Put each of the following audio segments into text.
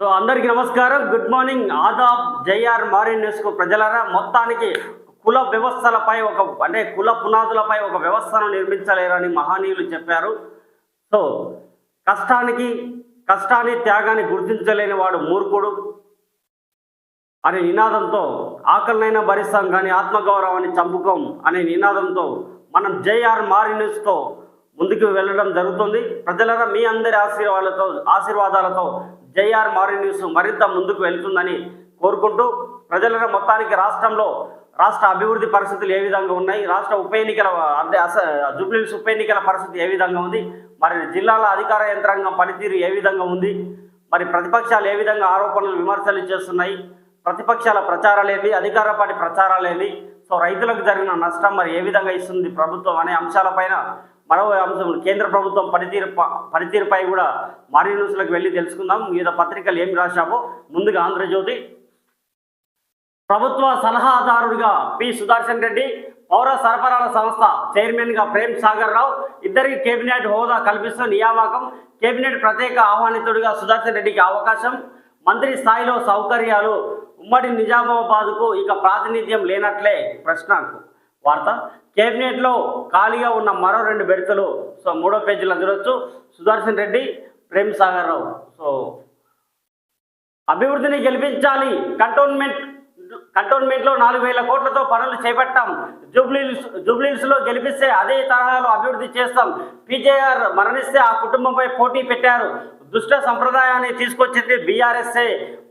So అందరికీ నమస్కారం. Good morning. Aadab జైఆర్ మారిన్ న్యూస్కు ప్రజలరా మొత్తానికి కుల వ్యవస్థలపై ఒక అంటే కుల పునాదులపై ఒక వ్యవస్థను నిర్మించలేరని మహనీయులు చెప్పారు. సో కష్టానికి కష్టాన్ని త్యాగాన్ని గుర్తించలేని వాడు మూర్ఖుడు అనే నినాదంతో ఆకలినైనా భరిస్తాం కానీ ఆత్మగౌరవాన్ని చంపుకోం అనే నినాదంతో మనం జేఆర్ మారిన్యూస్తో ముందుకు వెళ్ళడం జరుగుతుంది. ప్రజలరా మీ అందరి ఆశీర్వాదాలతో ఆశీర్వాదాలతో జేఆర్ మారిన్యూస్ మరింత ముందుకు వెళ్తుందని కోరుకుంటూ ప్రజల మొత్తానికి రాష్ట్రంలో రాష్ట్ర అభివృద్ధి పరిస్థితులు ఏ విధంగా ఉన్నాయి రాష్ట్ర ఉప ఎన్నికల అంటే అస జూబ్లీస్ ఉప ఎన్నికల పరిస్థితి ఏ విధంగా ఉంది మరి జిల్లాల అధికార యంత్రాంగం పనితీరు ఏ విధంగా ఉంది మరి ప్రతిపక్షాలు ఏ విధంగా ఆరోపణలు విమర్శలు చేస్తున్నాయి ప్రతిపక్షాల ప్రచారాలు అధికార పార్టీ ప్రచారాలు సో రైతులకు జరిగిన నష్టం మరి ఏ విధంగా ఇస్తుంది ప్రభుత్వం అనే అంశాలపైన మరో అంశం కేంద్ర ప్రభుత్వం పనితీరు పనితీరుపై కూడా మరీ న్యూస్లకు వెళ్ళి తెలుసుకుందాం. వివిధ పత్రికలు ఏమి రాశావో ముందుగా ఆంధ్రజ్యోతి. ప్రభుత్వ సలహాదారుడిగా పి. సుదర్శన్ రెడ్డి పౌర సరఫరాల సంస్థ చైర్మన్గా ప్రేమ్ సాగర్ రావు ఇద్దరికి కేబినెట్ హోదా కల్పిస్తూ నియామకం కేబినెట్ ప్రత్యేక ఆహ్వానితుడిగా సుదర్శన్ రెడ్డికి అవకాశం. మంత్రి స్థాయిలో సౌకర్యాలు ఉమ్మడి నిజామాబాద్కు ఇక ప్రాతినిధ్యం లేనట్లే ప్రశ్నకు. వార్త. కేబినెట్లో ఖాళీగా ఉన్న మరో రెండు బెడతలు సో మూడో పేజీలో చూడొచ్చు. సుదర్శన్ రెడ్డి ప్రేమ్ సాగర్ రావు. సో అభివృద్ధిని గెలిపించాలి. కంటోన్మెంట్ కంటోన్మెంట్లో నాలుగు వేల కోట్లతో పనులు చేపట్టాం. జూబ్లీల్స్ జూబ్లీల్స్లో గెలిపిస్తే అదే తరహాలో అభివృద్ధి చేస్తాం. పీజేఆర్ మరణిస్తే ఆ కుటుంబంపై పోటీ పెట్టారు. దుష్ట సంప్రదాయాన్ని తీసుకొచ్చింది బీఆర్ఎస్ఏ.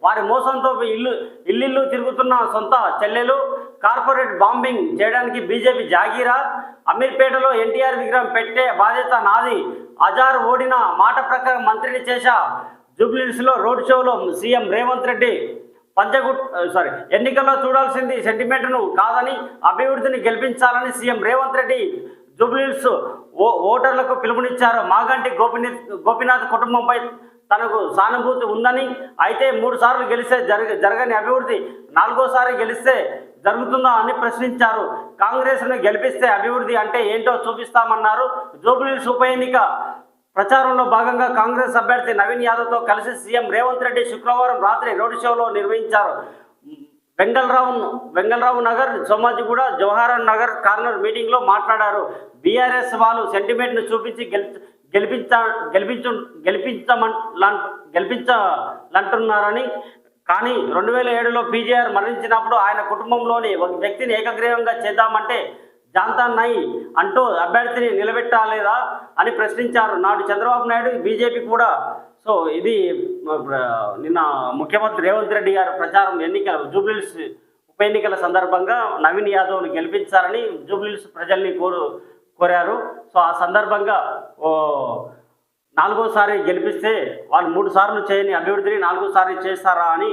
వారి మోసంతో ఇల్లు ఇల్లు తిరుగుతున్న సొంత చెల్లెలు కార్పొరేట్ బాంబింగ్ చేయడానికి బీజేపీ జాగీరా? అమీర్పేటలో ఎన్టీఆర్ విగ్రహం పెట్టే బాధ్యత నాది. అజార్ ఓడిన మాట ప్రకారం మంత్రిని చేశా జూబ్లీస్లో రోడ్ షోలో సీఎం రేవంత్ రెడ్డి. పంచగుట్ సారీ ఎన్నికల్లో చూడాల్సింది సెంటిమెంట్ను కాదని అభివృద్ధిని గెలిపించాలని సీఎం రేవంత్ రెడ్డి జూబ్లీస్ ఓ ఓటర్లకు పిలుపునిచ్చారు. మాగంటి గోపిని గోపినాథ్ కుటుంబంపై తనకు సానుభూతి ఉందని అయితే మూడు సార్లు గెలిస్తే జరగ జరగని అభివృద్ధి నాలుగోసారి గెలిస్తే జరుగుతుందా అని ప్రశ్నించారు కాంగ్రెస్ను గెలిపిస్తే అభివృద్ధి అంటే ఏంటో చూపిస్తామన్నారు జూబ్లీ ఉప ఎన్నిక ప్రచారంలో భాగంగా కాంగ్రెస్ అభ్యర్థి నవీన్ యాదవ్తో కలిసి సీఎం రేవంత్ రెడ్డి శుక్రవారం రాత్రి రోడ్ షోలో నిర్వహించారు వెంగళరావు వెంగళరావు నగర్ సోమాజిగూడ జవహర్ నగర్ కార్నర్ మీటింగ్లో మాట్లాడారు బీఆర్ఎస్ వాళ్ళు సెంటిమెంట్ను చూపించి గెలి గెలిపించ గెలిపించు గెలిపించమన్ గెలిపించాలంటున్నారని కానీ రెండు వేల ఏడులో పీజీఆర్ మరణించినప్పుడు ఆయన కుటుంబంలోని ఒక వ్యక్తిని ఏకగ్రీవంగా చేద్దామంటే జాంతాన్ నై అంటూ అభ్యర్థిని నిలబెట్టాలేదా అని ప్రశ్నించారు నాడు చంద్రబాబు నాయుడు. బీజేపీ కూడా సో ఇది నిన్న ముఖ్యమంత్రి రేవంత్ రెడ్డి గారు ప్రచారం ఎన్నికల జూబ్లీస్ ఉప ఎన్నికల సందర్భంగా నవీన్ యాదవ్ను గెలిపించాలని జూబ్లీస్ ప్రజల్ని కోరు కోరారు. సో ఆ సందర్భంగా ఓ నాలుగోసారి గెలిపిస్తే వాళ్ళు మూడు సార్లు చేయని అభివృద్ధిని నాలుగోసారి చేస్తారా అని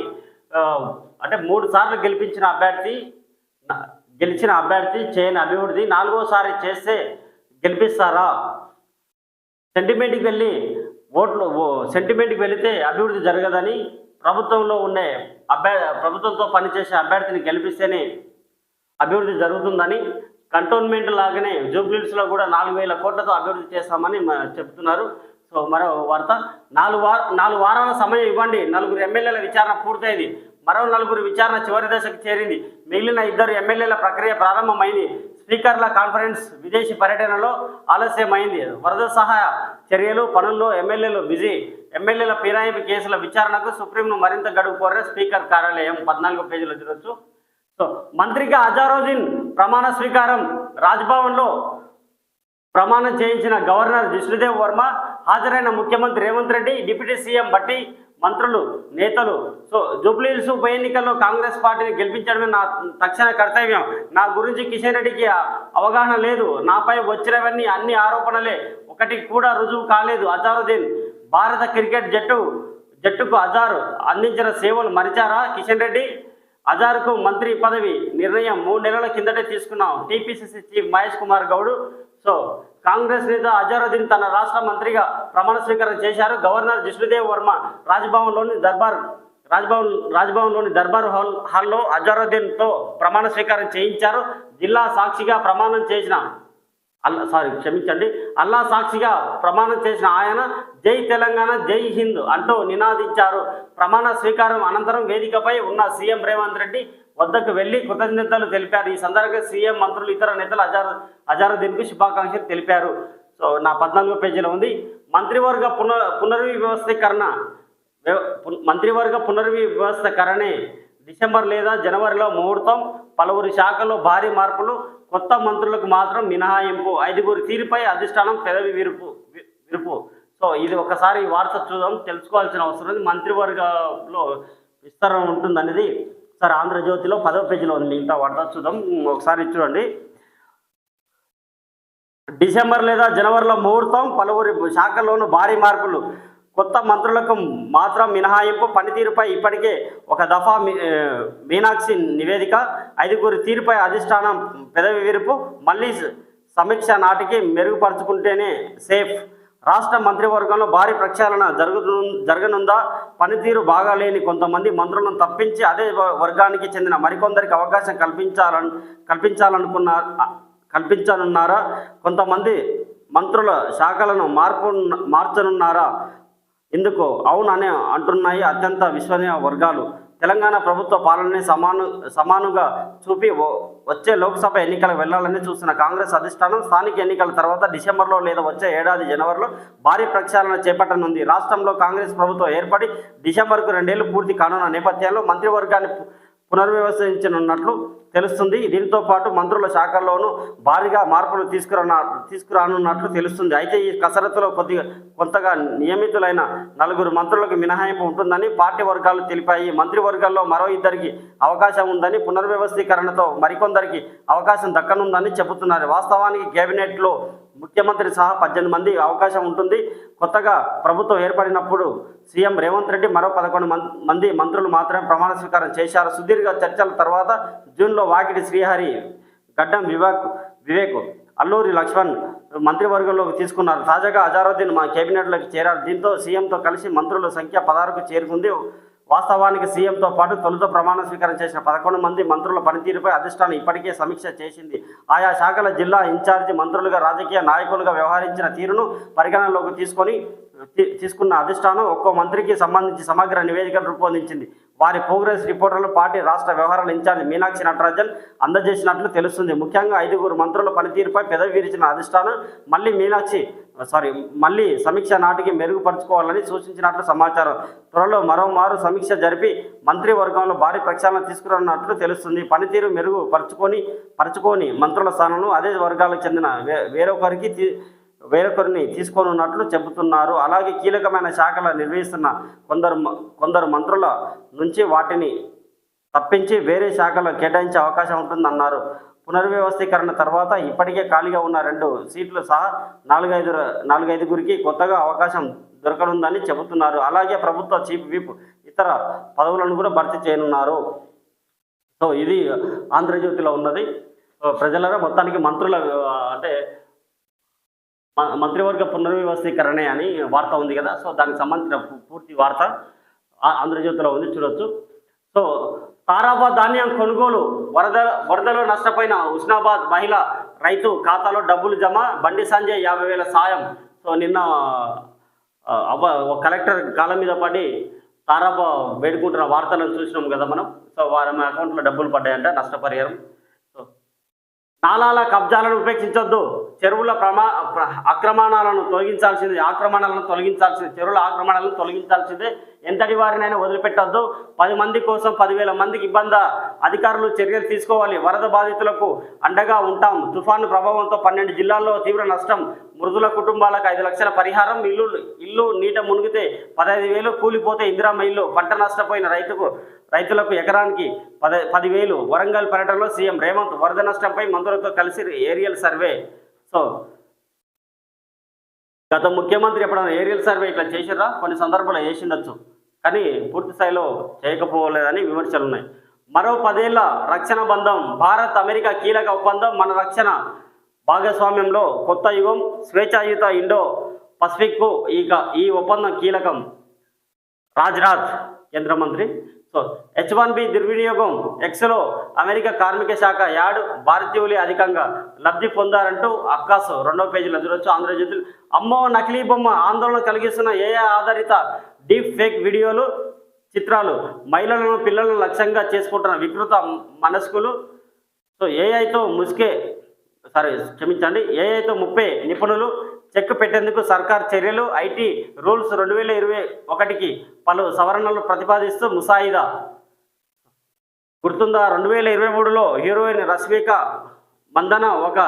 అంటే మూడు సార్లు గెలిపించిన అభ్యర్థి గెలిచిన అభ్యర్థి చేయని అభివృద్ధి నాలుగోసారి చేస్తే గెలిపిస్తారా? సెంటిమెంట్కి వెళ్ళి ఓట్లు ఓ- సెంటిమెంట్కి వెళితే అభివృద్ధి జరగదని ప్రభుత్వంలో ఉండే అభ్యర్ ప్రభుత్వంతో పనిచేసే అభ్యర్థిని గెలిపిస్తేనే అభివృద్ధి జరుగుతుందని కంటోన్మెంట్ లాగానే జూబ్లీస్లో కూడా నాలుగు వేల కోట్లతో అభివృద్ధి చేస్తామని చెప్తున్నారు. సో మరో వార్త నాలుగు వార నాలుగు వారాల సమయం ఇవ్వండి. నలుగురు ఎమ్మెల్యేల విచారణ పూర్తయింది. మరో నలుగురు విచారణ చివరి దశకు చేరింది. మిగిలిన ఇద్దరు ఎమ్మెల్యేల ప్రక్రియ ప్రారంభమైంది. స్పీకర్ల కాన్ఫరెన్స్ విదేశీ పర్యటనలో ఆలస్యమైంది. వరద సహాయ చర్యలు పనుల్లో ఎమ్మెల్యేలు బిజీ. ఎమ్మెల్యేల ఫిరాయింపు కేసుల విచారణకు సుప్రీంను మరింత గడువు కోరే స్పీకర్ కార్యాలయం పద్నాలుగో పేజీలో చూడొచ్చు. సో మంత్రిగా అజారుద్దీన్ ప్రమాణ స్వీకారం రాజ్భవన్లో ప్రమాణం చేయించిన గవర్నర్ విష్ణుదేవ్ వర్మ హాజరైన ముఖ్యమంత్రి రేవంత్ రెడ్డి డిప్యూటీ సీఎం బట్టి మంత్రులు నేతలు. సో జూబ్లీహిల్స్ ఉప ఎన్నికల్లో కాంగ్రెస్ పార్టీని గెలిపించడమే నా తక్షణ కర్తవ్యం. నా గురించి కిషన్ రెడ్డికి అవగాహన లేదు. నాపై వచ్చినవన్నీ అన్ని ఆరోపణలే. ఒకటి కూడా రుజువు కాలేదు. అజారుద్దీన్ భారత క్రికెట్ జట్టు జట్టుకు అజారు అందించిన సేవలు మరిచారా కిషన్ రెడ్డి? అజార్కు మంత్రి పదవి నిర్ణయం మూడు నెలల కిందటే తీసుకున్నాం. TPCC chief Mahesh Kumar Goud. So Congress నేత అజారుద్దీన్ తన రాష్ట్ర మంత్రిగా ప్రమాణ స్వీకారం చేశారు. గవర్నర్ జిష్ణుదేవ్ వర్మ రాజ్భవన్లోని దర్బార్ రాజ్భవన్ రాజ్భవన్లోని దర్బార్ హాల్ హాల్లో అజారుద్దీన్తో ప్రమాణ స్వీకారం చేయించారు. జిల్లా సాక్షిగా ప్రమాణం చేసిన అల్లా సారీ క్షమించండి. అల్లా సాక్షిగా ప్రమాణం చేసిన ఆయన జై తెలంగాణ జై హింద్ అంటూ నినాదించారు. ప్రమాణ స్వీకారం అనంతరం వేదికపై ఉన్న సీఎం రేవంత్ రెడ్డి వద్దకు వెళ్ళి కృతజ్ఞతలు తెలిపారు. ఈ సందర్భంగా సీఎం మంత్రులు ఇతర నేతలు అజారు అజారుద్దీన్కు శుభాకాంక్షలు తెలిపారు. సో నా పద్నాలుగో పేజీలో ఉంది. మంత్రివర్గ పునర్ పునర్వ్యవస్థీకరణ మంత్రివర్గ పునర్వ్యవస్థకరణే డిసెంబర్ లేదా జనవరిలో ముహూర్తం. పలువురు శాఖల్లో భారీ మార్పులు. కొత్త మంత్రులకు మాత్రం మినహాయింపు. ఐదుగురు తీరుపై అధిష్టానం పెదవి విరుపు విరుపు. సో ఇది ఒకసారి వార్త చూద్దాం తెలుసుకోవాల్సిన అవసరం ఉంది. మంత్రివర్గంలో విస్తరణ ఉంటుంది అనేది సార్ ఆంధ్రజ్యోతిలో పదవ పేజీలో ఉంది. మిగతా వార్త చూద్దాం ఒకసారి చూడండి. డిసెంబర్ లేదా జనవరిలో ముహూర్తం పలువురి శాఖల్లోనూ భారీ మార్పులు. కొత్త మంత్రులకు మాత్రం మినహాయింపు పనితీరుపై ఇప్పటికే ఒక దఫా మీ- మీనాక్షి నివేదిక ఐదుగురి తీరుపై అధిష్టానం పెదవి విరుపు మళ్ళీ సమీక్ష నాటికి మెరుగుపరుచుకుంటేనే సేఫ్. రాష్ట్ర మంత్రివర్గంలో భారీ ప్రక్షాళన జరుగుతు జరగనుందా? పనితీరు బాగాలేని కొంతమంది మంత్రులను తప్పించి అదే వర్గానికి చెందిన మరికొందరికి అవకాశం కల్పించాలని కల్పించాలనుకున్న కల్పించనున్నారా? కొంతమంది మంత్రుల శాఖలను మార్పు మార్చనున్నారా? ఎందుకు అవును అనే అంటున్నాయి అత్యంత విశ్వనీయ వర్గాలు. తెలంగాణ ప్రభుత్వ పాలనని సమాను సమానుగా చూపి వచ్చే లోక్సభ ఎన్నికలకు వెళ్ళాలని చూస్తున్న కాంగ్రెస్ అధిష్టానం స్థానిక ఎన్నికల తర్వాత డిసెంబర్లో లేదా వచ్చే ఏడాది జనవరిలో భారీ ప్రక్షాళన చేపట్టనుంది. రాష్ట్రంలో కాంగ్రెస్ ప్రభుత్వం ఏర్పడి డిసెంబర్కు రెండేళ్ళు పూర్తి కానున్న నేపథ్యంలో మంత్రివర్గాన్ని పునర్వ్యవస్థించనున్నట్లు తెలుస్తుంది. దీంతో పాటు మంత్రుల శాఖల్లోనూ భారీగా మార్పులు తీసుకురా తీసుకురానున్నట్లు తెలుస్తుంది. అయితే ఈ కసరత్తులో కొద్దిగా కొంతగా నియమితులైన నలుగురు మంత్రులకు మినహాయింపు ఉంటుందని పార్టీ వర్గాలు తెలిపాయి. మంత్రివర్గాల్లో మరో ఇద్దరికి అవకాశం ఉందని పునర్వ్యవస్థీకరణతో మరికొందరికి అవకాశం దక్కనుందని చెబుతున్నారు. వాస్తవానికి కేబినెట్లో ముఖ్యమంత్రి సహా పద్దెనిమిది మంది అవకాశం ఉంటుంది. కొత్తగా ప్రభుత్వం ఏర్పడినప్పుడు సీఎం రేవంత్ రెడ్డి మరో పదకొండు మంది మంత్రులు మాత్రమే ప్రమాణ స్వీకారం చేశారు. సుదీర్ఘ చర్చల తర్వాత జూన్లో వాకిటి శ్రీహరి గడ్డం వివేక్ వివేక్ అల్లూరి లక్ష్మణ్ మంత్రివర్గంలోకి తీసుకున్నారు. తాజాగా అజారుద్దీన్ మా కేబినెట్లోకి చేరారు. దీంతో సీఎంతో కలిసి మంత్రుల సంఖ్య పదహారుకు చేరుకుంది. వాస్తవానికి సీఎంతో పాటు తొలుత ప్రమాణ స్వీకారం చేసిన పదకొండు మంది మంత్రుల పనితీరుపై అధిష్టానం ఇప్పటికే సమీక్ష చేసింది. ఆయా శాఖల జిల్లా ఇన్ఛార్జి మంత్రులుగా రాజకీయ నాయకులుగా వ్యవహరించిన తీరును పరిగణనలోకి తీసుకొని తీసుకున్న అధిష్టానం ఒక్కో మంత్రికి సంబంధించి సమగ్ర నివేదికను రూపొందించింది. వారి ప్రోగ్రెస్ రిపోర్టులను పార్టీ రాష్ట్ర వ్యవహారాల ఇన్ఛార్జి మీనాక్షి నటరాజన్ అందజేసినట్లు తెలుస్తుంది. ముఖ్యంగా ఐదుగురు మంత్రుల పనితీరుపై పెదవి విరిచిన అధిష్టానం మళ్ళీ మీనాక్షి సారీ మళ్ళీ సమీక్ష నాటికి మెరుగుపరుచుకోవాలని సూచించినట్లు సమాచారం. త్వరలో మరోమారు సమీక్ష జరిపి మంత్రివర్గంలో భారీ ప్రక్షాళన తీసుకురానున్నట్లు తెలుస్తుంది. పనితీరు మెరుగుపరుచుకొని పరుచుకొని మంత్రుల స్థానంలో అదే వర్గాలకు చెందిన వేరొకరికి తీ- వేరొకరిని తీసుకోనున్నట్లు చెబుతున్నారు. అలాగే కీలకమైన శాఖలు నిర్వహిస్తున్న కొందరు కొందరు మంత్రుల నుంచి వాటిని తప్పించి వేరే శాఖలో కేటాయించే అవకాశం ఉంటుందన్నారు. పునర్వ్యవస్థీకరణ తర్వాత ఇప్పటికే ఖాళీగా ఉన్న రెండు సీట్లు సహా నాలుగైదు నాలుగైదుగురికి కొత్తగా అవకాశం దొరకనుందని చెబుతున్నారు. అలాగే ప్రభుత్వ చీఫ్ విప్ ఇతర పదవులను కూడా భర్తీ చేయనున్నారు. సో ఇది ఆంధ్రజ్యోతిలో ఉన్నది. ప్రజలరా మొత్తానికి మంత్రుల అంటే మ- మంత్రివర్గ పునర్వ్యవస్థీకరణే అని వార్త ఉంది కదా. సో దానికి సంబంధించిన పూర్తి వార్త ఆంధ్రజ్యోతిలో ఉంది. చూడొచ్చు. సో తారాబాద్ ధాన్యం కొనుగోలు వరద వరదలో నష్టపోయిన హుస్నాబాద్ మహిళ రైతు ఖాతాలో డబ్బులు జమ బండి సంజయ్ యాభై వేల సాయం. సో నిన్న అవ్వ ఒక కలెక్టర్ కాలం మీద పడి తారాబా వేడుకుంటున్న వార్తలను చూసినాం కదా మనం. సో వారి అకౌంట్లో డబ్బులు పడ్డాయంట నష్టపరిహారం. నాలాల కబ్జాలను ఉపేక్షించొద్దు. చెరువుల ప్రమా ఆక్రమణాలను తొలగించాల్సింది ఆక్రమణలను తొలగించాల్సింది చెరువుల ఆక్రమణలను తొలగించాల్సిందే. ఎంతటి వారినైనా వదిలిపెట్టొద్దు. పది మంది కోసం పదివేల మందికి ఇబ్బంది. అధికారులు చర్యలు తీసుకోవాలి. వరద బాధితులకు అండగా ఉంటాం. తుఫాను ప్రభావంతో పన్నెండు జిల్లాల్లో తీవ్ర నష్టం. మృదుల కుటుంబాలకు ఐదు లక్షల పరిహారం. ఇల్లు ఇల్లు నీట మునిగితే పదహైదు వేలు కూలిపోతే ఇందిరామ ఇల్లు. పంట నష్టపోయిన రైతుకు రైతులకు ఎకరానికి పద పదివేలు వరంగల్ పర్యటనలో సీఎం రేవంత్ వరద నష్టంపై మంత్రులతో కలిసి ఏరియల్ సర్వే. సో గత ముఖ్యమంత్రి ఎప్పుడైనా ఏరియల్ సర్వే ఇట్లా చేసిర్రా? కొన్ని సందర్భాలు చేసిండొచ్చు. కానీ పూర్తి స్థాయిలో చేయకపోలేదని విమర్శలు ఉన్నాయి మరో పదేళ్ళ రక్షణ బంధం భారత్ అమెరికా కీలక ఒప్పందం మన రక్షణ భాగస్వామ్యంలో కొత్త యుగం స్వేచ్ఛాయుత ఇండో పసిఫిక్కు ఈ ఈ ఒప్పందం కీలకం. రాజ్నాథ్ కేంద్ర మంత్రి. హెచ్ వన్ బి దుర్వినియోగం ఎక్స్లో అమెరికా కార్మిక శాఖ యాడ్ భారతీయులే అధికంగా లబ్ధి పొందారంటూ అక్కాసు రెండో పేజీలో చూడొచ్చు. ఆంధ్రజ్యోతి అమ్మో నకిలీ బొమ్మ ఆందోళన కలిగిస్తున్న ఏఐ ఆధారిత డీప్ ఫేక్ వీడియోలు చిత్రాలు మహిళలను పిల్లలను లక్ష్యంగా చేసుకుంటున్న వికృత మనస్కులు. సో ఏఐతో ముసుకే సారీ క్షమించండి. ఏఐతో ముప్పై నిపుణులు చెక్ పెట్టేందుకు సర్కార్ చర్యలు ఐటీ రూల్స్ రెండు వేల ఇరవై ఒకటికి పలు సవరణలు ప్రతిపాదిస్తూ ముసాయిదా. గుర్తుందా? రెండు వేల ఇరవై మూడులో హీరోయిన్ రష్మిక మందన ఒక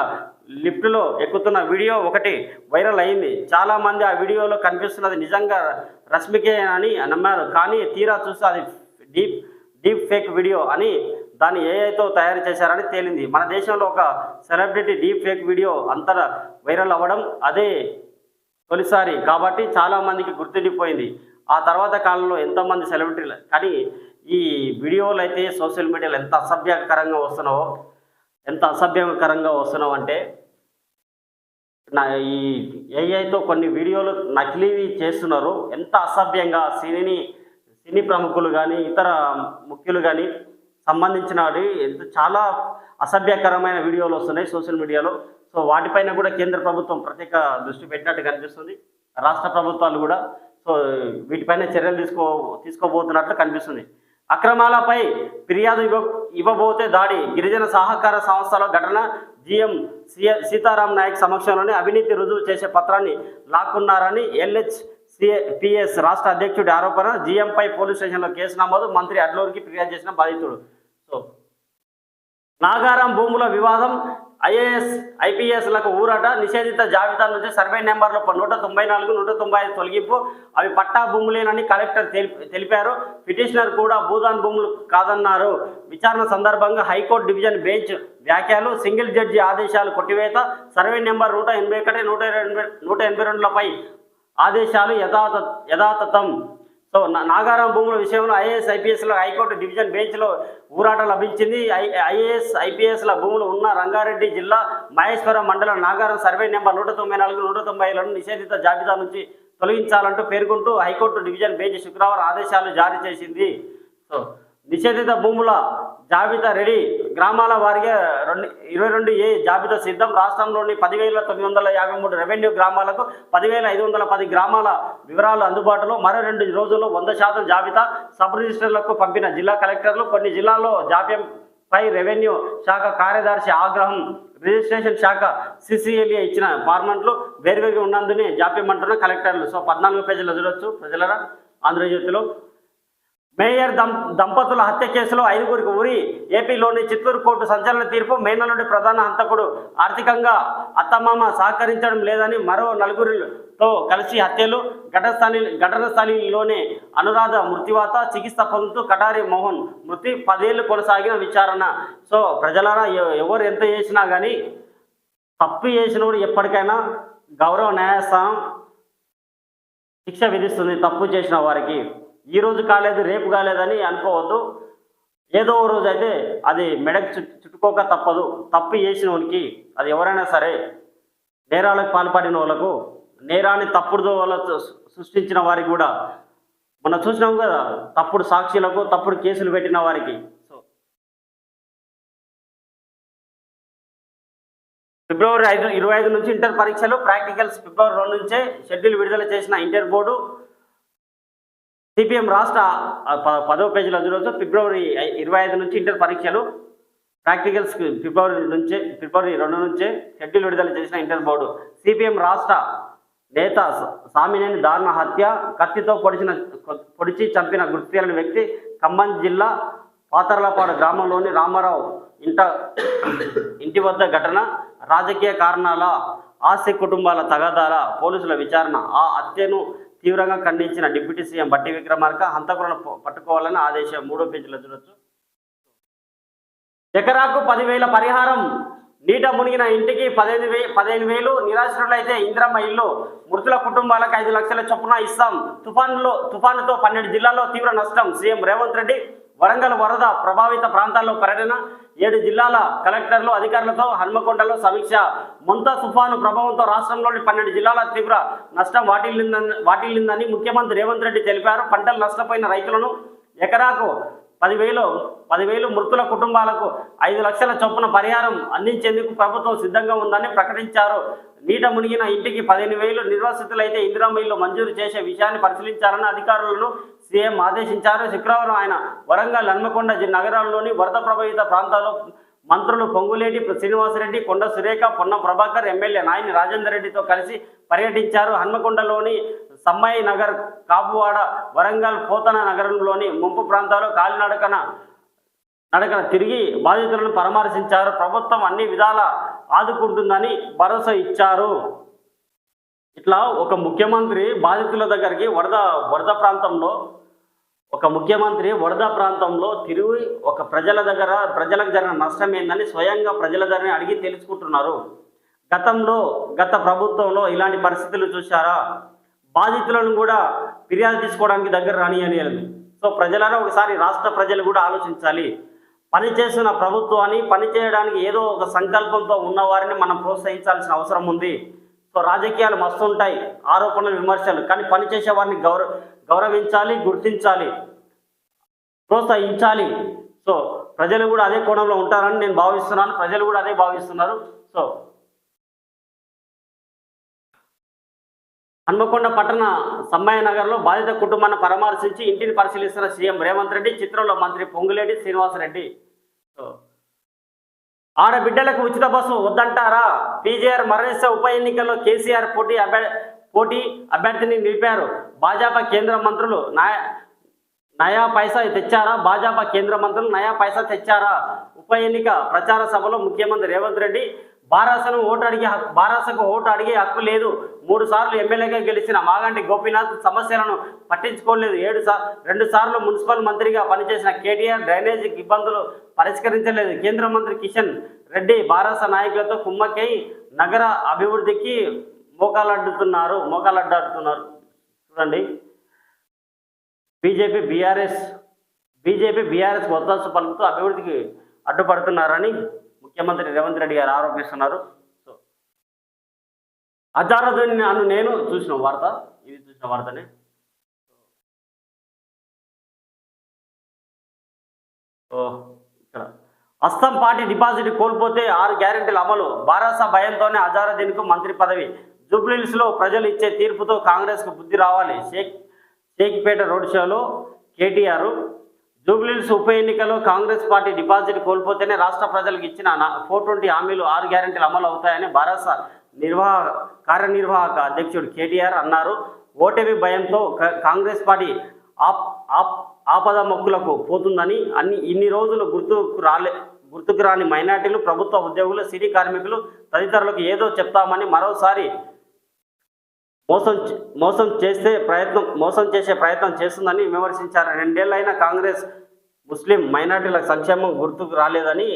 లిఫ్ట్లో ఎక్కుతున్న వీడియో ఒకటి వైరల్ అయింది. చాలామంది ఆ వీడియోలో కనిపిస్తున్నది నిజంగా రష్మికే అని నమ్మారు. కానీ తీరా చూస్తే అది డీప్ డీప్ ఫేక్ వీడియో అని దాన్ని ఏఐతో తయారు చేశారని తేలింది. మన దేశంలో ఒక సెలబ్రిటీ డీప్ ఫేక్ వీడియో అంతటా వైరల్ అవ్వడం అదే తొలిసారి కాబట్టి చాలామందికి గుర్తుండిపోయింది. ఆ తర్వాత కాలంలో ఎంతోమంది సెలబ్రిటీలు కానీ ఈ వీడియోలు అయితే సోషల్ మీడియాలో ఎంత అసభ్యకరంగా వస్తున్నావో ఎంత అసభ్యకరంగా వస్తున్నావు అంటే నా ఈ ఏఐతో కొన్ని వీడియోలు నకిలీవి చేస్తున్నారు. ఎంత అసభ్యంగా సినీ సినీ ప్రముఖులు కానీ ఇతర ముఖ్యులు కానీ సంబంధించిన ఎంత చాలా అసభ్యకరమైన వీడియోలు వస్తున్నాయి సోషల్ మీడియాలో. సో వాటిపైన కూడా కేంద్ర ప్రభుత్వం ప్రత్యేక దృష్టి పెట్టినట్టు కనిపిస్తుంది. రాష్ట్ర ప్రభుత్వాలు కూడా. సో వీటిపైన చర్యలు తీసుకో తీసుకోబోతున్నట్లు కనిపిస్తుంది. అక్రమాలపై ఫిర్యాదు ఇవ్వ ఇవ్వబోతే దాడి గిరిజన సహకార సంస్థల ఘటన జిఎం సీతారాం నాయక్ సమక్షంలోనే అవినీతి రుజువు చేసే పత్రాన్ని లాక్కున్నారని ఎల్హెచ్ పిఎస్ రాష్ట్ర అధ్యక్షుడి ఆరోపణ. జిఎంపై పోలీస్ స్టేషన్లో కేసు నమోదు. మంత్రి అడ్లూరికి ఫిర్యాదు చేసిన బాధితుడు. సో నాగారం భూముల వివాదం ఐఏఎస్ ఐపీఎస్లకు ఊరట నిషేధిత జాబితా నుంచి సర్వే నెంబర్లు నూట తొంభై నాలుగు నూట తొంభై ఐదు తొలగింపు. అవి పట్టా భూములేనని కలెక్టర్ తెలి- తెలిపారు. పిటిషనర్ కూడా భూదాన్ భూములు కాదన్నారు. విచారణ సందర్భంగా హైకోర్టు డివిజన్ బెంచ్ వ్యాఖ్యలు సింగిల్ జడ్జి ఆదేశాలు కొట్టివేత సర్వే నెంబర్ నూట ఎనభై ఒకటి నూట ఎనభై నూట ఎనభై రెండులపై ఆదేశాలు యథాత యథాతథం. సో నాగారం భూముల విషయంలో ఐఏఎస్ ఐపీఎస్లో హైకోర్టు డివిజన్ బెంచ్లో ఊరాట లభించింది. ఐ ఐఏఎస్ ఐపీఎస్ల భూములు ఉన్న రంగారెడ్డి జిల్లా మహేశ్వరం మండలం నాగారం సర్వే నెంబర్ నూట తొంభై నాలుగు నూట తొంభై ఐదులను నిషేధిత జాబితా నుంచి తొలగించాలంటూ పేర్కొంటూ హైకోర్టు డివిజన్ బెంచ్ శుక్రవారం ఆదేశాలు జారీ చేసింది. సో నిషేధిత భూముల జాబితా రెడీ. గ్రామాల వారిగా రెండు ఇరవై రెండు ఏ జాబితా సిద్ధం. రాష్ట్రంలోని పదివేల తొమ్మిది వందల యాభై మూడు రెవెన్యూ గ్రామాలకు పదివేల ఐదు వందల పది గ్రామాల వివరాలు అందుబాటులో. మరో రెండు రోజుల్లో వంద శాతం జాబితా సబ్ రిజిస్టర్లకు పంపిన జిల్లా కలెక్టర్లు. కొన్ని జిల్లాల్లో జాప్యంపై రెవెన్యూ శాఖ కార్యదర్శి ఆగ్రహం రిజిస్ట్రేషన్ శాఖ సిసిఎల్ఏ ఇచ్చిన ఫార్మెంట్లు వేరువేరుగా ఉన్నందునే జాప్యం అంటున్న కలెక్టర్లు. సో పద్నాలుగు పేజీలు చూడవచ్చు ప్రజలరా ఆంధ్రజ్యోతిలో. మేయర్ దంప దంపతుల హత్య కేసులో ఐదుగురికి ఉరి. ఏపీలోని చిత్తూరు కోర్టు సంచలన తీర్పు మేనల్లుడి ప్రధాన హంతకుడు ఆర్థికంగా అత్తమామ సహకరించడం లేదని మరో నలుగురితో కలిసి హత్యలు. ఘటన ఘటన స్థలిలోనే అనురాధ మృత్యువాత చికిత్స పొందుతూ కటారి మోహన్ మృతి పదేళ్ళు కొనసాగిన విచారణ. సో ప్రజలారా ఎవరు ఎంత చేసినా కానీ తప్పు చేసినప్పుడు ఎప్పటికైనా గౌరవ న్యాయస్థానం శిక్ష విధిస్తుంది తప్పు చేసిన వారికి. ఈ రోజు కాలేదు రేపు కాలేదని అనుకోవద్దు. ఏదో రోజు అయితే అది మెడకు చుట్టు చుట్టుకోక తప్పదు. తప్పు చేసిన వానికి అది ఎవరైనా సరే నేరాలకు పాల్పడిన వాళ్ళకు నేరాన్ని తప్పుడు వాళ్ళతో సృష్టించిన వారికి కూడా మనం చూసినాం కదా తప్పుడు సాక్షులకు తప్పుడు కేసులు పెట్టిన వారికి. సో ఫిబ్రవరి ఐదు ఇరవై ఐదు నుంచి ఇంటర్ పరీక్షలు ప్రాక్టికల్స్ ఫిబ్రవరి రెండు నుంచే షెడ్యూల్ విడుదల చేసిన ఇంటర్ బోర్డు సిపిఎం రాష్ట్ర ప- పదో పేజీలో చూడవచ్చు ఫిబ్రవరి ఇరవై ఐదు నుంచి ఇంటర్ పరీక్షలు ప్రాక్టికల్స్ ఫిబ్రవరి నుంచే ఫిబ్రవరి రెండు నుంచే షెడ్యూల్ విడుదల చేసిన ఇంటర్ బోర్డు. సిపిఎం రాష్ట్ర నేత సామినేని దారుణ హత్య కత్తితో పొడిచిన పొడిచి చంపిన గుర్తు వ్యక్తి ఖమ్మం జిల్లా పాతర్లపాడు గ్రామంలోని రామారావు ఇంట ఇంటి వద్ద ఘటన రాజకీయ కారణాల ఆస్తి కుటుంబాల తగాదాల పోలీసుల విచారణ ఆ హత్యను తీవ్రంగా ఖండించిన డిప్యూటీ సీఎం బట్టి విక్రమార్క హంతకులను పట్టుకోవాలని ఆదేశం మూడో పేజీలో చూడొచ్చు. ఎకరాకు పదివేల పరిహారం నీట మునిగిన ఇంటికి పదిహేను వే పదిహేను వేలు నిరాశ్రులైతే ఇంద్రమ్మ ఇల్లు మృతుల కుటుంబాలకు ఐదు లక్షల చొప్పున ఇస్తాం. తుఫాన్లో తుఫానుతో పన్నెండు జిల్లాల్లో తీవ్ర నష్టం. సీఎం రేవంత్ రెడ్డి వరంగల్ వరద ప్రభావిత ప్రాంతాల్లో పర్యటన ఏడు జిల్లాల కలెక్టర్లు అధికారులతో హన్మకొండలో సమీక్ష. ముంత తుఫాను ప్రభావంతో రాష్ట్రంలోని పన్నెండు జిల్లాల తీవ్ర నష్టం వాటిల్లిందని వాటిల్లిందని ముఖ్యమంత్రి రేవంత్ రెడ్డి తెలిపారు. పంటలు నష్టపోయిన రైతులను ఎకరాకు పదివేలు పదివేలు మృతుల కుటుంబాలకు ఐదు లక్షల చొప్పున పరిహారం అందించేందుకు ప్రభుత్వం సిద్ధంగా ఉందని ప్రకటించారు. నీట మునిగిన ఇంటికి పదిహేను వేలు నిర్వాసితులైతే ఇందిరమ్మ మంజూరు చేసే విషయాన్ని పరిశీలించాలని అధికారులను సీఎం ఆదేశించారు. శుక్రవారం ఆయన వరంగల్ హన్మకొండ నగరాల్లోని వరద ప్రభావిత ప్రాంతాల్లో మంత్రులు పొంగులేటి శ్రీనివాసరెడ్డి కొండ సురేఖ పొన్న ప్రభాకర్ ఎమ్మెల్యే నాయని రాజేందర్ రెడ్డితో కలిసి పర్యటించారు. హన్మకొండలోని సమ్మయ్య నగర్ కాపువాడ వరంగల్ పోతన నగరంలోని ముంపు ప్రాంతాల్లో కాలినడకన నడకన తిరిగి బాధితులను పరామర్శించారు. ప్రభుత్వం అన్ని విధాల ఆదుకుంటుందని భరోసా ఇచ్చారు. ఇట్లా ఒక ముఖ్యమంత్రి బాధితుల దగ్గరికి వరద వరద ప్రాంతంలో ఒక ముఖ్యమంత్రి వరద ప్రాంతంలో తిరిగి ఒక ప్రజల దగ్గర ప్రజలకు జరిగిన నష్టం ఏందని స్వయంగా ప్రజల దగ్గర అడిగి తెలుసుకుంటున్నారు. గతంలో గత ప్రభుత్వంలో ఇలాంటి పరిస్థితులు చూశారా? బాధితులను కూడా ఫిర్యాదు తీసుకోవడానికి దగ్గర రానియలేదు. సో ప్రజలను ఒకసారి రాష్ట్ర ప్రజలు కూడా ఆలోచించాలి. పనిచేసిన ప్రభుత్వాన్ని పనిచేయడానికి ఏదో ఒక సంకల్పంతో ఉన్నవారిని మనం ప్రోత్సహించాల్సిన అవసరం ఉంది. సో రాజకీయాలు మస్తు ఉంటాయి ఆరోపణలు విమర్శలు. కానీ పనిచేసే వారిని గౌరవ గౌరవించాలి గుర్తించాలి ప్రోత్సహించాలి. సో ప్రజలు కూడా అదే కోణంలో ఉంటారని నేను భావిస్తున్నాను. ప్రజలు కూడా అదే భావిస్తున్నారు. సో హన్మకొండ పట్టణ సమ్మయ్య నగర్లో బాధిత కుటుంబాన్ని పరామర్శించి ఇంటిని పరిశీలిస్తున్న సీఎం రేవంత్ రెడ్డి చిత్రంలో మంత్రి పొంగులేటి శ్రీనివాసరెడ్డి. ఆడబిడ్డలకు ఉచిత బస్సు వద్దంటారా? పీజేఆర్ మరణిస్తే ఉప ఎన్నికల్లో కేసీఆర్ పోటీ అభ్య పోటీ అభ్యర్థిని నిలిపారు. భాజపా కేంద్ర మంత్రులు నాయ నయా పైసా తెచ్చారా? భాజపా కేంద్ర మంత్రులు నయా పైసా తెచ్చారా? ఉప ఎన్నిక ప్రచార సభలో ముఖ్యమంత్రి రేవంత్ రెడ్డి బారాసను ఓటు అడిగే హక్కు బారాసకు ఓటు అడిగే హక్కు లేదు. మూడు సార్లు ఎమ్మెల్యేగా గెలిచిన మాగంటి గోపీనాథ్ సమస్యలను పట్టించుకోలేదు. ఏడు సార్ రెండు సార్లు మున్సిపల్ మంత్రిగా పనిచేసిన కేటీఆర్ డ్రైనేజీ ఇబ్బందులు పరిష్కరించలేదు. కేంద్ర మంత్రి కిషన్ రెడ్డి బారాస నాయకులతో కుమ్మక్కై నగర అభివృద్ధికి మోకాలడ్డుతున్నారు మోకాలడ్డాడుతున్నారు. చూడండి. బీజేపీ బీఆర్ఎస్ బీజేపీ బీఆర్ఎస్ వత్తాసు పలుకుతూ అభివృద్ధికి అడ్డుపడుతున్నారని ముఖ్యమంత్రి రేవంత్ రెడ్డి గారు ఆరోపిస్తున్నారు. అజారుద్దీన్ అను నేను చూసిన వార్త ఇది చూసిన వార్తనే. ఓ ఇక్కడ. అస్తం పార్టీ డిపాజిట్ కోల్పోతే ఆరు గ్యారెంటీల అమలు. బారాస భయంతోనే అజారుద్దీన్కు మంత్రి పదవి. జూబ్లీహిల్స్లో ప్రజలు ఇచ్చే తీర్పుతో కాంగ్రెస్కు బుద్ధి రావాలి. షేక్ షేక్పేట రోడ్ షోలో కేటీఆర్. జూబ్లీహిల్స్ ఉప ఎన్నికలో కాంగ్రెస్ పార్టీ డిపాజిట్ కోల్పోతేనే రాష్ట్ర ప్రజలకు ఇచ్చిన ఫోర్ ట్వంటీ హామీలు ఆరు గ్యారెంటీలు అమలు అవుతాయని బారాస నిర్వాహ కార్యనిర్వాహక అధ్యక్షుడు కేటీఆర్ అన్నారు. ఓటమి భయంతో కాంగ్రెస్ పార్టీ ఆప్ ఆప్ ఆపద మొక్కులకు పోతుందని అన్ని ఇన్ని రోజులు గుర్తుకు రాలే గుర్తుకు రాని మైనార్టీలు ప్రభుత్వ ఉద్యోగులు సిటీ కార్మికులు తదితరులకు ఏదో చెప్తామని మరోసారి మోసం మోసం చేస్తే ప్రయత్నం మోసం చేసే ప్రయత్నం చేస్తుందని విమర్శించారు. రెండేళ్ళైనా కాంగ్రెస్ ముస్లిం మైనార్టీల సంక్షేమం గుర్తుకు రాలేదని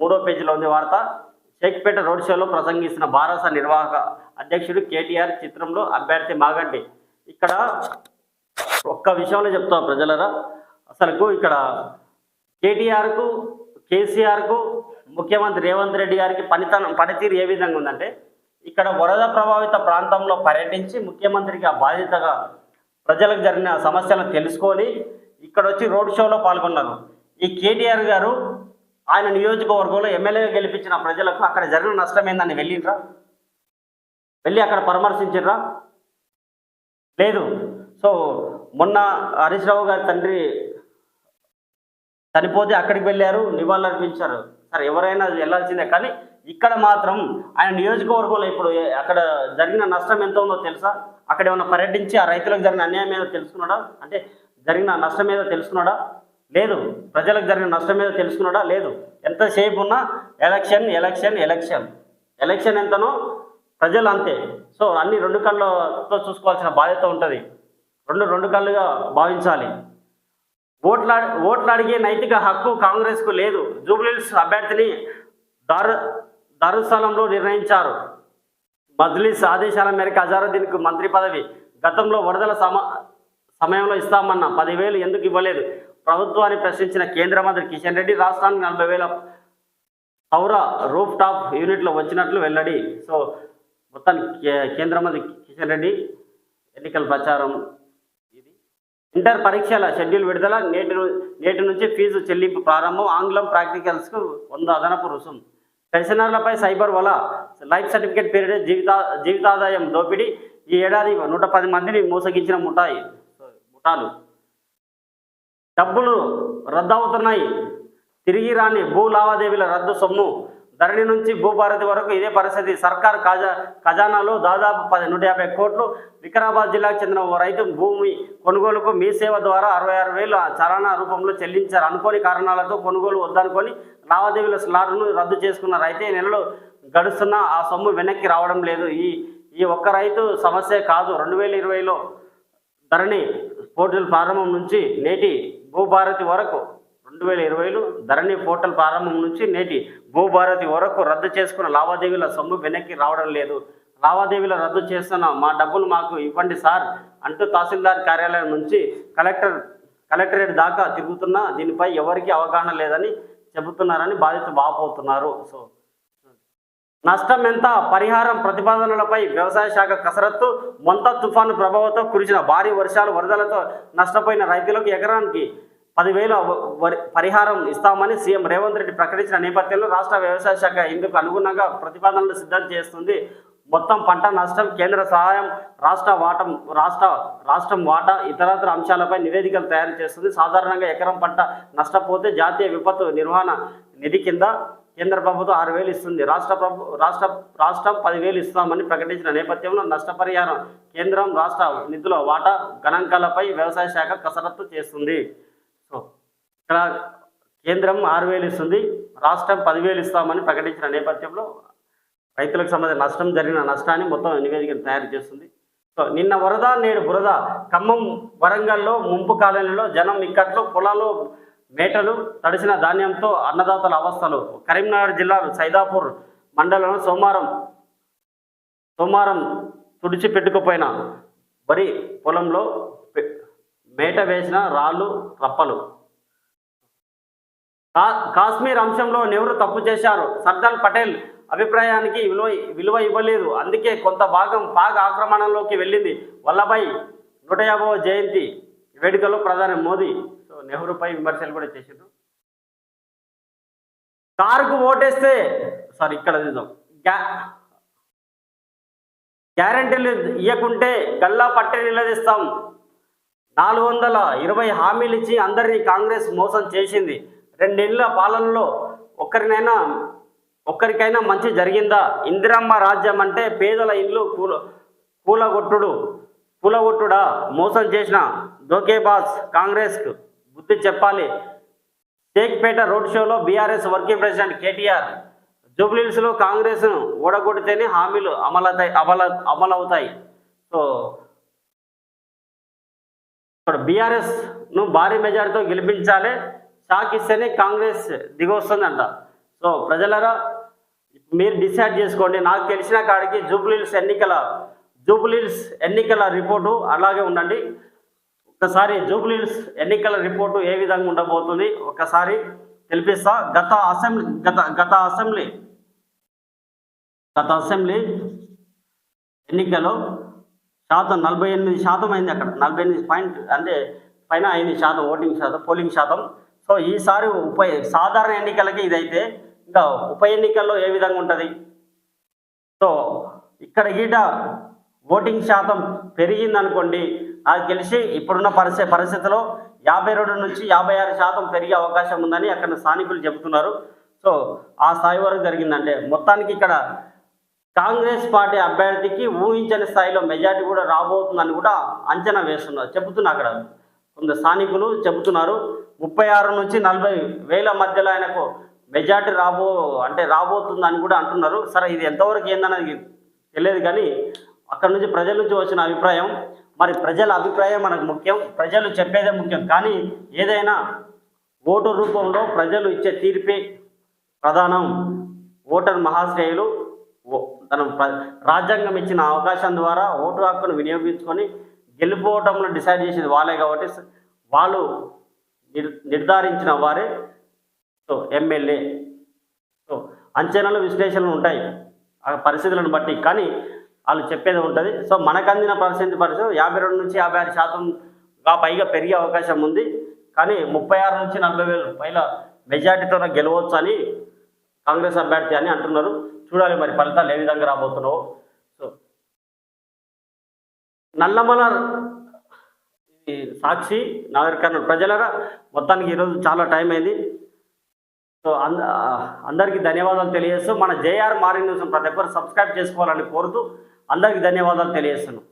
మూడో పేజీలో ఉంది వార్త. షేక్పేట రోడ్ షోలో ప్రసంగిస్తున్న భారత నిర్వాహక అధ్యక్షుడు కేటీఆర్ చిత్రంలో అభ్యర్థి మాగండి ఇక్కడ ఒక్క విషయంలో చెప్తా ప్రజలరా. అసలుకు ఇక్కడ కేటీఆర్కు కేసీఆర్కు ముఖ్యమంత్రి రేవంత్ రెడ్డి గారికి పనితనం పనితీరు ఏ విధంగా ఉందంటే ఇక్కడ వరద ప్రభావిత ప్రాంతంలో పర్యటించి ముఖ్యమంత్రికి ఆ బాధ్యతగా ప్రజలకు జరిగిన సమస్యలను తెలుసుకొని ఇక్కడ వచ్చి రోడ్ షోలో పాల్గొన్నారు. ఈ కేటీఆర్ గారు ఆయన నియోజకవర్గంలో ఎమ్మెల్యే గెలిపించిన ప్రజలకు అక్కడ జరిగిన నష్టం ఏందని వెళ్ళిండ్రా? వెళ్ళి అక్కడ పరామర్శించరా లేదు. సో మొన్న హరీష్ రావు గారి తండ్రి చనిపోతే అక్కడికి వెళ్ళారు నివాళులు అర్పించారు. సరే ఎవరైనా వెళ్ళాల్సిందే. కానీ ఇక్కడ మాత్రం ఆయన నియోజకవర్గంలో ఇప్పుడు అక్కడ జరిగిన నష్టం ఎంత ఉందో తెలుసా? అక్కడ ఏమైనా పర్యటించి ఆ రైతులకు జరిగిన అన్యాయం ఏదో తెలుసుకున్నాడా? అంటే జరిగిన నష్టం ఏదో తెలుసుకున్నాడా? లేదు. ప్రజలకు జరిగిన నష్టం ఏదో తెలుసుకున్నాడా? లేదు. ఎంతసేపు ఉన్నా ఎలక్షన్ ఎలక్షన్ ఎలక్షన్. ఎలక్షన్ ఎంతనో ప్రజలు అంతే. సో అన్ని రెండు కళ్ళతో చూసుకోవాల్సిన బాధ్యత ఉంటుంది. రెండు రెండు కళ్ళుగా భావించాలి. ఓట్లా ఓట్లాడిగే నైతిక హక్కు కాంగ్రెస్కు లేదు. జూబ్లీహిల్స్ అభ్యర్థిని దారు దారుస్థలంలో నిర్ణయించారు. మజ్లిస్ ఆదేశాల మేరకు అజారుద్దీన్కు మంత్రి పదవి గతంలో వరదల సమ సమయంలో ఇస్తామన్న పదివేలు ఎందుకు ఇవ్వలేదు? ప్రభుత్వాన్ని ప్రశ్నించిన కేంద్ర మంత్రి కిషన్ రెడ్డి రాష్ట్రానికి నలభై వేల సౌర రూఫ్ టాప్ యూనిట్లు వచ్చినట్లు వెల్లడి. సో మొత్తానికి కేంద్ర మంత్రి కిషన్ రెడ్డి ఎన్నికల ప్రచారం ఇది. ఇంటర్ పరీక్షల షెడ్యూల్ విడుదల నేటి నేటి నుంచి ఫీజు చెల్లింపు ప్రారంభం ఆంగ్లం ప్రాక్టికల్స్కు వంద అదనపు రుసుం పెన్షనర్లపై సైబర్ వల లైఫ్ సర్టిఫికేట్ పీరియడ్ జీవితా జీవితాదాయం దోపిడీ ఈ ఏడాది నూట పది మందిని మోసగించిన ముఠాయి. ముఠాలు. డబ్బులు రద్దవుతున్నాయి. తిరిగి రాని భూ లావాదేవీల రద్దు సొమ్ము. ధరణి నుంచి భూభారతి వరకు ఇదే పరిస్థితి. సర్కార్ ఖజా ఖజానాలో దాదాపు పది నూట యాభై కోట్లు. వికారాబాద్ జిల్లాకు చెందిన ఓ రైతు భూమి కొనుగోలుకు మీ సేవ ద్వారా అరవై ఆరు వేలు చలానా రూపంలో చెల్లించారు. అనుకోని కారణాలతో కొనుగోలు వద్దనుకొని లావాదేవీల స్లాట్ను రద్దు చేసుకున్నారు. అయితే నెలలు గడుస్తున్న ఆ సొమ్ము వెనక్కి రావడం లేదు. ఈ ఈ ఒక్క రైతు సమస్య కాదు. రెండు వేల ఇరవైలో ధరణి పోర్టల్ ప్రారంభం నుంచి నేటి భూభారతి వరకు రెండు వేల ఇరవైలో ధరణి పోర్టల్ ప్రారంభం నుంచి నేటి భూభారతి వరకు రద్దు చేసుకున్న లావాదేవీల సొమ్ము వెనక్కి రావడం లేదు. లావాదేవీల రద్దు చేస్తున్న మా డబ్బులు మాకు ఇవ్వండి సార్ అంటూ తహసీల్దార్ కార్యాలయం నుంచి కలెక్టర్ కలెక్టరేట్ దాకా తిరుగుతున్నా దీనిపై ఎవరికీ అవగాహన లేదని చెబుతున్నారని బాధితులు వాపోతున్నారు సో నష్టం ఎంత? పరిహారం ప్రతిపాదనలపై వ్యవసాయ శాఖ కసరత్తు మొంత తుఫాను ప్రభావంతో కురిసిన భారీ వర్షాలు వరదలతో నష్టపోయిన రైతులకు ఎకరానికి పదివేల పరిహారం ఇస్తామని సీఎం రేవంత్ రెడ్డి ప్రకటించిన నేపథ్యంలో రాష్ట్ర వ్యవసాయ శాఖ ఇందుకు అనుగుణంగా ప్రతిపాదనలు సిద్ధం చేస్తుంది. మొత్తం పంట నష్టం కేంద్ర సహాయం రాష్ట్ర వాటం రాష్ట్ర రాష్ట్రం వాటా ఇతరత్ర అంశాలపై నివేదికలు తయారు చేస్తుంది. సాధారణంగా ఎకరం పంట నష్టపోతే జాతీయ విపత్తు నిర్వహణ నిధి కింద కేంద్ర ప్రభుత్వం ఆరు వేలు ఇస్తుంది. రాష్ట్ర ప్రభు రాష్ట్ర రాష్ట్రం పదివేలు ఇస్తామని ప్రకటించిన నేపథ్యంలో నష్టపరిహారం కేంద్రం రాష్ట్ర నిధుల వాటా గణాంకాలపై వ్యవసాయ శాఖ కసరత్తు చేస్తుంది. సో ఇక్కడ కేంద్రం ఆరు వేలు ఇస్తుంది. రాష్ట్రం పదివేలు ఇస్తామని ప్రకటించిన నేపథ్యంలో రైతులకు సంబంధించిన నష్టం జరిగిన నష్టాన్ని మొత్తం నివేదికను తయారు చేస్తుంది. సో నిన్న వరద నేడు బురద. ఖమ్మం వరంగల్లో ముంపు కాలనీలో జనం ఇక్కట్లో పొలాలు మేటలు తడిసిన ధాన్యంతో అన్నదాతల అవస్థలు. కరీంనగర్ జిల్లా సైదాపూర్ మండలంలో సోమవారం సోమవారం తుడిచిపెట్టుకుపోయిన వరి పొలంలో మేట వేసిన రాళ్ళు రప్పలు. కా- కాశ్మీర్ అంశంలో నెహ్రూ తప్పు చేశారు. సర్దార్ పటేల్ అభిప్రాయానికి విలువ విలువ ఇవ్వలేదు. అందుకే కొంత భాగం పాక్ ఆక్రమణలోకి వెళ్ళింది. వల్లభాయ్ నూట యాభవ జయంతి వేడుకలో ప్రధాని మోదీ నెహ్రూపై విమర్శలు కూడా చేసిండ్రు. కారుకు ఓటేస్తే సారీ ఇక్కడ చూద్దాం. గ్యా గ్యారంటీలు ఇవ్వకుంటే గల్లా పట్టే నిలదీస్తాం. నాలుగు వందల ఇరవై హామీలు ఇచ్చి అందరినీ కాంగ్రెస్ మోసం చేసింది. రెండేళ్ళ పాలనలో ఒక్కరినైనా ఒక్కరికైనా మంచి జరిగిందా? ఇందిరమ్మ రాజ్యం అంటే పేదల ఇల్లు కూల కూలగొట్టుడు కూలగొట్టుడా? మోసం చేసిన దోకేబాస్ కాంగ్రెస్కు బుద్ధి చెప్పాలి. షేక్పేట రోడ్ షోలో బీఆర్ఎస్ వర్కింగ్ ప్రెసిడెంట్ కేటీఆర్. జూబ్లీహిల్స్లో కాంగ్రెస్ను ఓడగొడితేనే హామీలు అమలవుతాయి అమల అమలవుతాయి. సో ఇక్కడ బీఆర్ఎస్ను భారీ మెజారిటీతో గెలిపించాలి షాక్ ఇస్తేనే కాంగ్రెస్ దిగొస్తుందంట. సో ప్రజలరా మీరు డిసైడ్ చేసుకోండి. నాకు తెలిసిన కాడికి జూబ్లీహిల్స్ ఎన్నికల జూబ్లీహిల్స్ ఎన్నికల రిపోర్టు అలాగే ఉండండి. ఒకసారి జూబ్లీస్ ఎన్నికల రిపోర్టు ఏ విధంగా ఉండబోతుంది? ఒకసారి తెలిపిస్తా. గత అసెంబ్లీ గత గత అసెంబ్లీ గత అసెంబ్లీ ఎన్నికలో శాతం నలభై ఎనిమిది శాతం అయింది అక్కడ. నలభై ఎనిమిది పాయింట్ అంటే పైన అయింది శాతం ఓటింగ్ శాతం పోలింగ్ శాతం. సో ఈసారి ఉప సాధారణ ఎన్నికలకి ఇదైతే ఇంకా ఉప ఎన్నికల్లో ఏ విధంగా ఉంటుంది? సో ఇక్కడ గీట ఓటింగ్ శాతం పెరిగింది అనుకోండి నాకు తెలిసి ఇప్పుడున్న పరిస్థితి పరిస్థితిలో యాభై రెండు నుంచి యాభై ఆరు శాతం పెరిగే అవకాశం ఉందని అక్కడ స్థానికులు చెబుతున్నారు. సో ఆ స్థాయి వరకు జరిగిందంటే మొత్తానికి ఇక్కడ కాంగ్రెస్ పార్టీ అభ్యర్థికి ఊహించని స్థాయిలో మెజార్టీ కూడా రాబోతుందని కూడా అంచనా వేస్తున్నారు. చెబుతున్నా అక్కడ కొంత స్థానికులు చెబుతున్నారు. ముప్పై ఆరు నుంచి నలభై వేల మధ్యలో ఆయనకు మెజార్టీ రాబో అంటే రాబోతుందని కూడా అంటున్నారు. సరే ఇది ఎంతవరకు ఏందన్నది తెలియదు కానీ అక్కడ నుంచి ప్రజల నుంచి వచ్చిన అభిప్రాయం. మరి ప్రజల అభిప్రాయం మనకు ముఖ్యం. ప్రజలు చెప్పేదే ముఖ్యం. కానీ ఏదైనా ఓటు రూపంలో ప్రజలు ఇచ్చే తీర్పే ప్రధానం ఓటర్ మహాశ్రేయులు. ఓ- తన రాజ్యాంగం ఇచ్చిన అవకాశం ద్వారా ఓటు హక్కును వినియోగించుకొని గెలిపోవటంలో డిసైడ్ చేసేది వాళ్ళే కాబట్టి వాళ్ళు నిర్ నిర్ధారించిన వారే సో ఎమ్మెల్యే. సో అంచనాలు విశ్లేషణలు ఉంటాయి. ఆ పరిస్థితులను బట్టి. కానీ వాళ్ళు చెప్పేది ఉంటుంది. సో మనకు అందిన పరిస్థితి పరిస్థితి యాభై రెండు నుంచి యాభై ఆరు శాతం పైగా పెరిగే అవకాశం ఉంది. కానీ ముప్పై ఆరు నుంచి నలభై వేలు పైన మెజార్టీతో గెలవచ్చు అని కాంగ్రెస్ అభ్యర్థి అని అంటున్నారు. చూడాలి మరి ఫలితాలు ఏ విధంగా రాబోతున్నావు సో నల్లమల ఈ సాక్షి నాగరికర్ణ ప్రజలరా మొత్తానికి ఈరోజు చాలా టైం అయింది. సో అంద అందరికీ ధన్యవాదాలు తెలియజేస్తూ మన జేఆర్ మారి న్యూస్ ప్రతి ఒక్కరు సబ్స్క్రైబ్ చేసుకోవాలని కోరుతూ అందరికీ ధన్యవాదాలు తెలియజేస్తున్నాను